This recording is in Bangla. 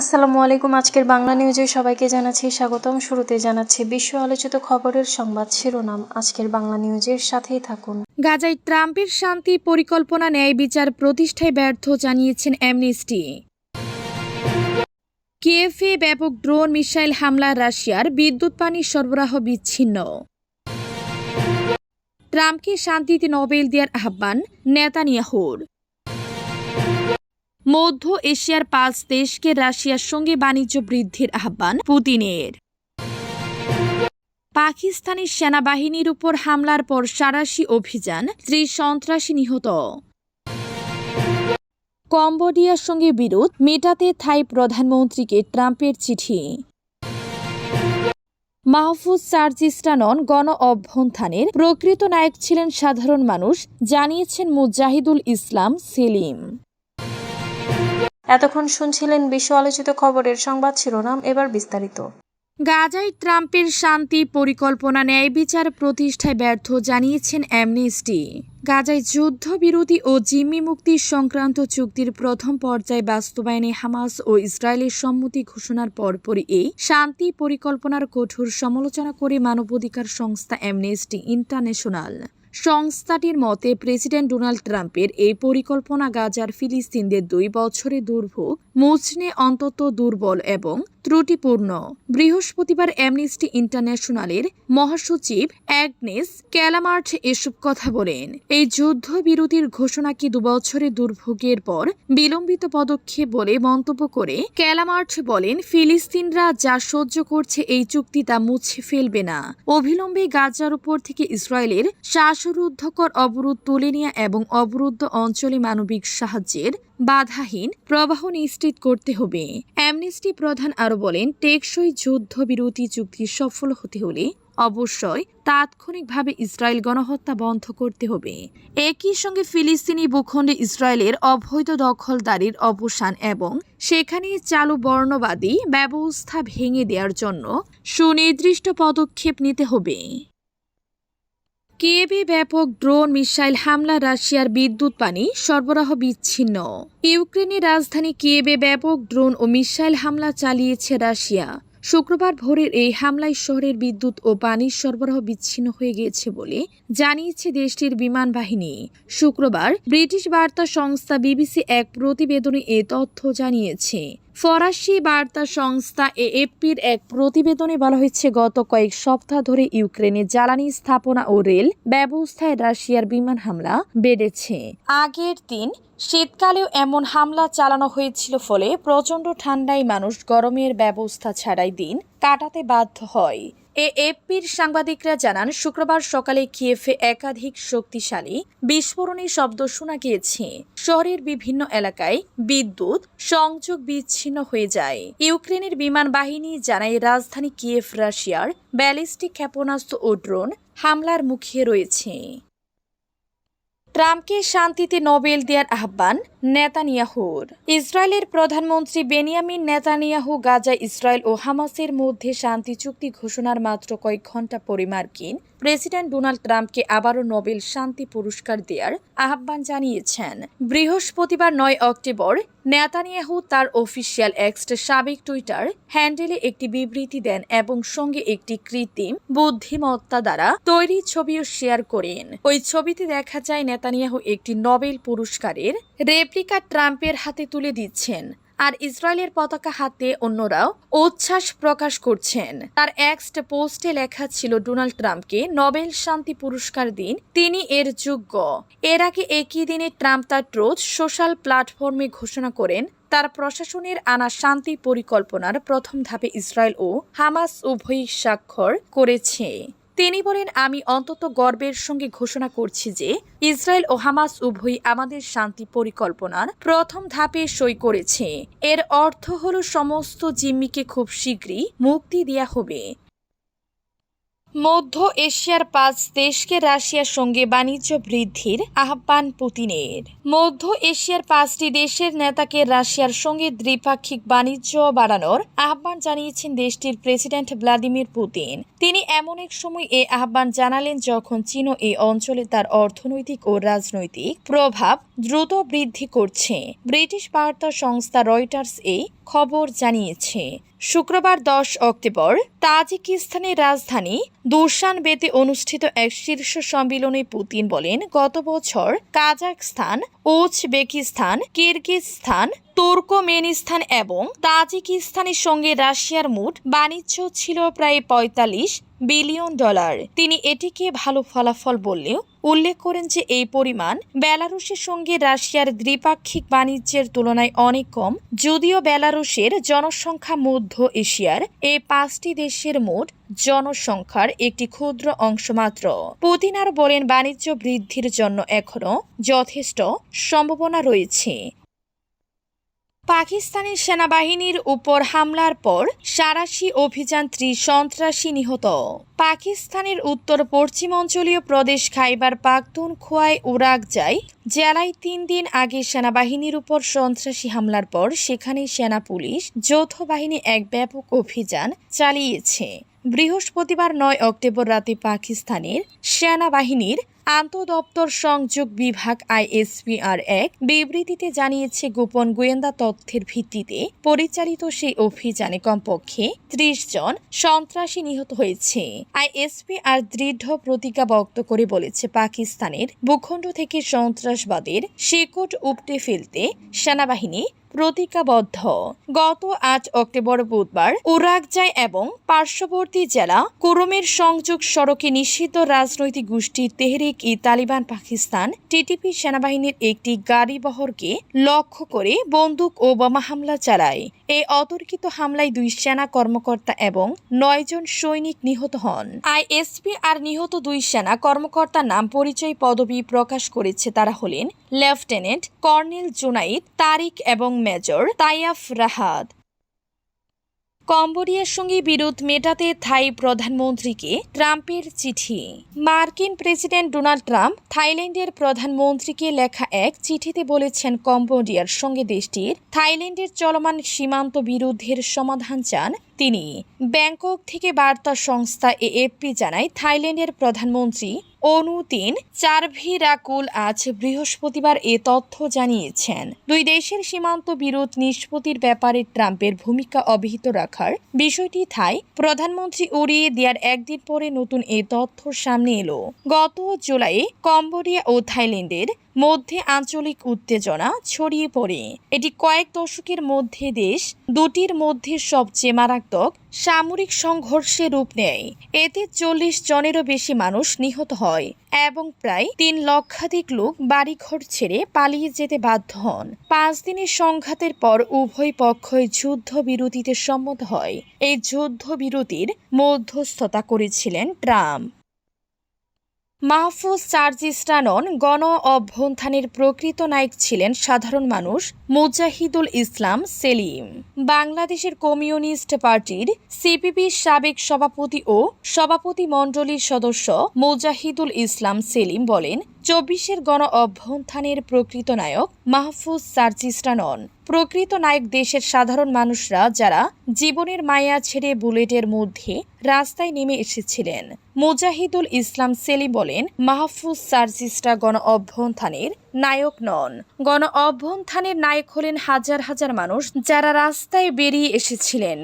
আসসালামু আলাইকুম, আজকের বাংলা নিউজে সবাইকে জানাচ্ছি স্বাগতম। শুরুতে জানাচ্ছি বিশ্ব আলোচিত খবরের সংবাদ শিরোনাম। আজকের বাংলা নিউজের সাথেই থাকুন। গাজায় ট্রাম্পের শান্তি পরিকল্পনা ন্যায় বিচার প্রতিষ্ঠায় ব্যর্থ জানিয়েছেন অ্যামনেস্টি। কিয়েফে ব্যাপক ড্রোন মিসাইল হামলা রাশিয়ার বিদ্যুৎ পানি সরবরাহ বিচ্ছিন্ন। ট্রাম্পকে শান্তিতে নোবেল দেওয়ার আহ্বান নেতানিয়াহুর। মধ্য এশিয়ার পাঁচ দেশকে রাশিয়ার সঙ্গে বাণিজ্য বৃদ্ধির আহ্বান পুতিনের। পাকিস্তানি সেনাবাহিনীর উপর হামলার পর সারাশি অভিযান, ত্রিশ সন্ত্রাসী নিহত। কম্বোডিয়ার সঙ্গে বিরোধ, মেটাতে থাই প্রধানমন্ত্রীকে ট্রাম্পের চিঠি। মাহফুজ সার্জিস্টা নন গণ অভ্যন্থানের প্রকৃত নায়ক ছিলেন সাধারণ মানুষ, জানিয়েছেন মুজাহিদুল ইসলাম সেলিম। এতক্ষণ শুনছিলেন বিশ্ব আলোচিত খবরের সংবাদ শিরোনাম, এবার বিস্তারিত। গাজায় ট্রাম্পের শান্তি পরিকল্পনা ন্যায় বিচার প্রতিষ্ঠায় ব্যর্থ জানিয়েছেন অ্যামনেস্টি। গাজায় যুদ্ধবিরতি ও জিম্মি মুক্তি সংক্রান্ত চুক্তির প্রথম পর্যায়ে বাস্তবায়নে হামাস ও ইসরায়েলের সম্মতি ঘোষণার পরপরই এই শান্তি পরিকল্পনার কঠোর সমালোচনা করে মানবাধিকার সংস্থা অ্যামনেস্টি ইন্টারন্যাশনাল সংস্থাটির মতে, প্রেসিডেন্ট ডোনাল্ড ট্রাম্পের এই পরিকল্পনা গাজার ফিলিস্তিনদের দুই বছরে দুর্ভোগ মুচনে অন্তত দুর্বল এবং ত্রুটিপূর্ণ। বৃহস্পতিবার অ্যামনিস্টি ইন্টারন্যাশনালের মহাসচিব অ্যাগনেস ক্যালামার্ট এসব কথা বলেন। এই যুদ্ধবিরতির ঘোষণা কি দুবছরের দুর্ভোগের পর বিলম্বিত পদক্ষেপ বলে মন্তব্য করে ক্যালামার্ট বলেন, ফিলিস্তিনরা যা সহ্য করছে এই চুক্তি তা মুছে ফেলবে না। অবিলম্বে গাজার উপর থেকে ইসরায়েলের শ্বাসরুদ্ধকর অবরোধ তুলে নেওয়া এবং অবরুদ্ধ অঞ্চলে মানবিক সাহায্যের বাধাহীন প্রবাহ নিশ্চিত করতে হবে। অ্যামনেস্টি প্রধান আরও বলেন, টেকসই যুদ্ধবিরতি চুক্তি সফল হতে হলে অবশ্যই তাৎক্ষণিকভাবে ইসরায়েল গণহত্যা বন্ধ করতে হবে। একই সঙ্গে ফিলিস্তিনি ভূখণ্ডে ইসরায়েলের অবৈধ দখলদারির অবসান এবং সেখানে চালু বর্ণবাদী ব্যবস্থা ভেঙে দেওয়ার জন্য সুনির্দিষ্ট পদক্ষেপ নিতে হবে। কিয়েভে ব্যাপক ড্রোন মিসাইল হামলা, রাশিয়ার বিদ্যুৎ পানি সরবরাহ বিচ্ছিন্ন। ইউক্রেনের রাজধানী কিয়েভে ব্যাপক ড্রোন ও মিসাইল হামলা চালিয়েছে রাশিয়া। শুক্রবার ভোরের এই হামলায় শহরের বিদ্যুৎ ও পানির সরবরাহ বিচ্ছিন্ন হয়ে গিয়েছে বলে জানিয়েছে দেশটির বিমান বাহিনী। শুক্রবার ব্রিটিশ বার্তা সংস্থা বিবিসি এক প্রতিবেদনে এ তথ্য জানিয়েছে। ফরাসি বার্তা সংস্থা এএফপির এক প্রতিবেদনে বলা হয়েছে, গত কয়েক সপ্তাহ ধরে ইউক্রেনে জ্বালানি স্থাপনা ও রেল ব্যবস্থায় রাশিয়ার বিমান হামলা বেড়েছে। আগের দিন শীতকালেও এমন হামলা চালানো হয়েছিল, ফলে প্রচণ্ড ঠান্ডায় মানুষ গরমের ব্যবস্থা ছাড়াই দিন কাটাতে বাধ্য হয়। এএফপির সাংবাদিকরা জানান, শুক্রবার সকালে কিয়েফে একাধিক শক্তিশালী বিস্ফোরণের শব্দ শোনা গিয়েছে। শহরের বিভিন্ন এলাকায় বিদ্যুৎ সংযোগ বিচ্ছিন্ন হয়ে যায়। ইউক্রেনের বিমান বাহিনী জানায়, রাজধানী কিয়েফ রাশিয়ার ব্যালিস্টিক ক্ষেপণাস্ত্র ও ড্রোন হামলার মুখে রয়েছে। ট্রাম্পকে শান্তিতে নোবেল দেওয়ার আহ্বান নেতানিয়াহুর। ইসরায়েলের প্রধানমন্ত্রী বেনিয়ামিন নেতানিয়াহু গাজা, ইসরায়েল ও হামাসের মধ্যে শান্তি চুক্তি ঘোষণার মাত্র কয়েক ঘণ্টা পরে মার্কিন প্রেসিডেন্ট ডোনাল্ড ট্রাম্পকে আবারও নোবেল শান্তি পুরস্কার দেওয়ার আহ্বান জানিয়েছেন। বৃহস্পতিবার নয় অক্টোবর নেতানিয়াহু তার অফিসিয়াল এক্সট সাবেক টুইটার হ্যান্ডেলে একটি বিবৃতি দেন এবং সঙ্গে একটি কৃত্রিম বুদ্ধিমত্তা দ্বারা তৈরি ছবিও শেয়ার করেন। ওই ছবিতে দেখা যায়, নেতানিয়াহু একটি নোবেল পুরস্কারের রেপ্লিকা ট্রাম্পের হাতে তুলে দিচ্ছেন, আর ইসরায়েলের পতাকা হাতে অন্যরাও উচ্ছ্বাস প্রকাশ করছেন। তার এক্সট পোস্টে লেখা ছিল, ডোনাল্ড ট্রাম্পকে নোবেল শান্তি পুরস্কার দিন, তিনি এর যোগ্য। এর আগে একই দিনে ট্রাম্প তার ট্রোজ সোশ্যাল প্ল্যাটফর্মে ঘোষণা করেন, তার প্রশাসনের আনা শান্তি পরিকল্পনার প্রথম ধাপে ইসরায়েল ও হামাস উভয়ই স্বাক্ষর করেছে। তিনি বলেন, আমি অন্তত গর্বের সঙ্গে ঘোষণা করছি যে ইসরায়েল ও হামাস উভয়ই আমাদের শান্তি পরিকল্পনার প্রথম ধাপে সই করেছে। এর অর্থ হল, সমস্ত জিম্মিকে খুব শীঘ্রই মুক্তি দেয়া হবে। মধ্য এশিয়ার পাঁচ দেশকে রাশিয়ার সঙ্গে বাণিজ্য বৃদ্ধির আহ্বান পুতিনের। মধ্য এশিয়ার পাঁচটি দেশের নেতাকে রাশিয়ার সঙ্গে দ্বিপাক্ষিক বাণিজ্য বাড়ানোর আহ্বান জানিয়েছেন দেশটির প্রেসিডেন্ট ভ্লাদিমির পুতিন। তিনি এমন এক সময় এ আহ্বান জানালেন যখন চীনও এই অঞ্চলে তার অর্থনৈতিক ও রাজনৈতিক প্রভাব দ্রুত বৃদ্ধি করছে। ব্রিটিশ বার্তা সংস্থা রয়টার্স এই খবর জানিয়েছে। শুক্রবার দশ অক্টোবর তাজিকিস্তানের রাজধানী দুশানবেতে অনুষ্ঠিত এক শীর্ষ সম্মেলনে পুতিন বলেন, গত বছর কাজাকস্তান উজবেকিস্তান, কিরগিজস্তান তুর্কমেনিস্তান এবং তাজিকিস্তানের সঙ্গে রাশিয়ার মোট বাণিজ্য ছিল প্রায় পঁয়তাল্লিশ বিলিয়ন ডলার। তিনি এটিকে ভালো ফলাফল বললেও উল্লেখ করেন যে এই পরিমাণ বেলারুশের সঙ্গে রাশিয়ার দ্বিপাক্ষিক বাণিজ্যের তুলনায় অনেক কম, যদিও বেলারুশের জনসংখ্যা মধ্য এশিয়ার এই পাঁচটি দেশের মোট জনসংখ্যার একটি ক্ষুদ্র অংশ মাত্র। পুতিন আর বলেন, বাণিজ্য বৃদ্ধির জন্য এখনও যথেষ্ট সম্ভাবনা রয়েছে। পাকিস্তানি সেনাবাহিনীর উপর হামলার পর সারাশি অভিযান ত্রিশ সন্ত্রাসী নিহত। পাকিস্তানের উত্তর পশ্চিমাঞ্চলীয় প্রদেশ খাইবার পাখতুনখোয়ায় উরাক যায়। জেলায় তিন দিন আগে সেনাবাহিনীর উপর সন্ত্রাসী হামলার পর সেখানে সেনা পুলিশ, যৌথ বাহিনী এক ব্যাপক অভিযান চালিয়েছে। বৃহস্পতিবার নয় অক্টোবর রাতে পাকিস্তানের সেনাবাহিনীর আন্তঃদপ্তর সংযোগ বিভাগ আইএসপিআর এক বিবৃতিতে জানিয়েছে, গোপন গোয়েন্দা তথ্যের ভিত্তিতে পরিচালিত সেই অভিযানে কমপক্ষে ত্রিশ জন সন্ত্রাসী নিহত হয়েছে। আইএসপিআর দৃঢ় প্রতিজ্ঞা ব্যক্ত করে বলেছে, পাকিস্তানের ভূখণ্ড থেকে সন্ত্রাসবাদের শিকট উপটে ফেলতে সেনাবাহিনী প্রতিজ্ঞাবদ্ধ। গত আজ অক্টোবর বুধবার উরাকজাই এবং পার্শ্ববর্তী জেলা কুরুমের সংযোগ সড়কে নিষিদ্ধ রাজনৈতিক গোষ্ঠী তেহরিক ই তালিবান পাকিস্তান টিটিপি সেনাবাহিনীর একটি গাড়ি বহরকে লক্ষ্য করে বন্দুক ও বোমা হামলা চালায়। এই অতর্কিত হামলায় দুই সেনা কর্মকর্তা এবং নয়জন সৈনিক নিহত হন। আইএসপি আর নিহত দুই সেনা কর্মকর্তার নাম পরিচয় পদবি প্রকাশ করেছে তারা হলেন লেফটেন্যান্ট কর্নেল জুনাইদ তারিক এবং মেজর তাইয়াফ রাহাদ কম্বোডিয়ার সঙ্গে বিরোধ মেটাতে থাই প্রধানমন্ত্রীকে ট্রাম্পের চিঠি। মার্কিন প্রেসিডেন্ট ডোনাল্ড ট্রাম্প থাইল্যান্ডের প্রধানমন্ত্রীকে লেখা এক চিঠিতে বলেছেন কম্বোডিয়ার সঙ্গে দেশটির থাইল্যান্ডের চলমান সীমান্ত বিরোধের সমাধান চান তিনি। ব্যাংকক থেকে বার্তা সংস্থা এএফপি জানায়, থাইল্যান্ডের প্রধানমন্ত্রী অনুতিন চারভিরাকুল আজ বৃহস্পতিবার এ তথ্য জানিয়েছেন। দুই দেশের সীমান্ত বিরোধ নিষ্পত্তির ব্যাপারে ট্রাম্পের ভূমিকা অবিহিত রাখার বিষয়টি থাই প্রধানমন্ত্রী উড়িয়ে দেওয়ার একদিন পরে নতুন এ তথ্য সামনে এলো। গত জুলাই কম্বোডিয়া ও থাইল্যান্ডের মধ্যে আঞ্চলিক উত্তেজনা ছড়িয়ে পড়ে। এটি কয়েক দশকের মধ্যে দেশ দুটির মধ্যে সবচেয়ে মারাত্মক সামরিক সংঘর্ষে রূপ নেয়। এতে চল্লিশ জনেরও বেশি মানুষ নিহত হয় এবং প্রায় তিন লক্ষাধিক লোক বাড়িঘর ছেড়ে পালিয়ে যেতে বাধ্য হন। পাঁচ দিনের সংঘাতের পর উভয় পক্ষই যুদ্ধ বিরতিতে সম্মত হয়। এই যুদ্ধ বিরতির মধ্যস্থতা করেছিলেন ট্রাম্প। মাহফুজ চার্জিস্টা নন গণ অভ্যন্থানের প্রকৃত নায়ক ছিলেন সাধারণ মানুষ মুজাহিদুল ইসলাম সেলিম। বাংলাদেশের কমিউনিস্ট পার্টির সিপিপির সাবেক সভাপতি ও সভাপতি মণ্ডলীর সদস্য মুজাহিদুল ইসলাম সেলিম বলেন চব্বিশের গণ অভ্যন্থানের প্রকৃত নায়ক মাহফুজ সার্জিস্টা নন প্রকৃত নায়ক দেশের সাধারণ মানুষরা যারা জীবনের মায়া ছেড়ে বুলেটের মধ্যে রাস্তায় নেমে এসেছিলেন। মুজাহিদুল ইসলাম সেলিম বলেন, মাহফুজ সার্জিস্টা গণ অভ্যন্থানের নায়ক নন। গণ অভ্যন্থানের নায়ক হলেন হাজার হাজার মানুষ যারা রাস্তায় বেরিয়ে এসেছিলেন।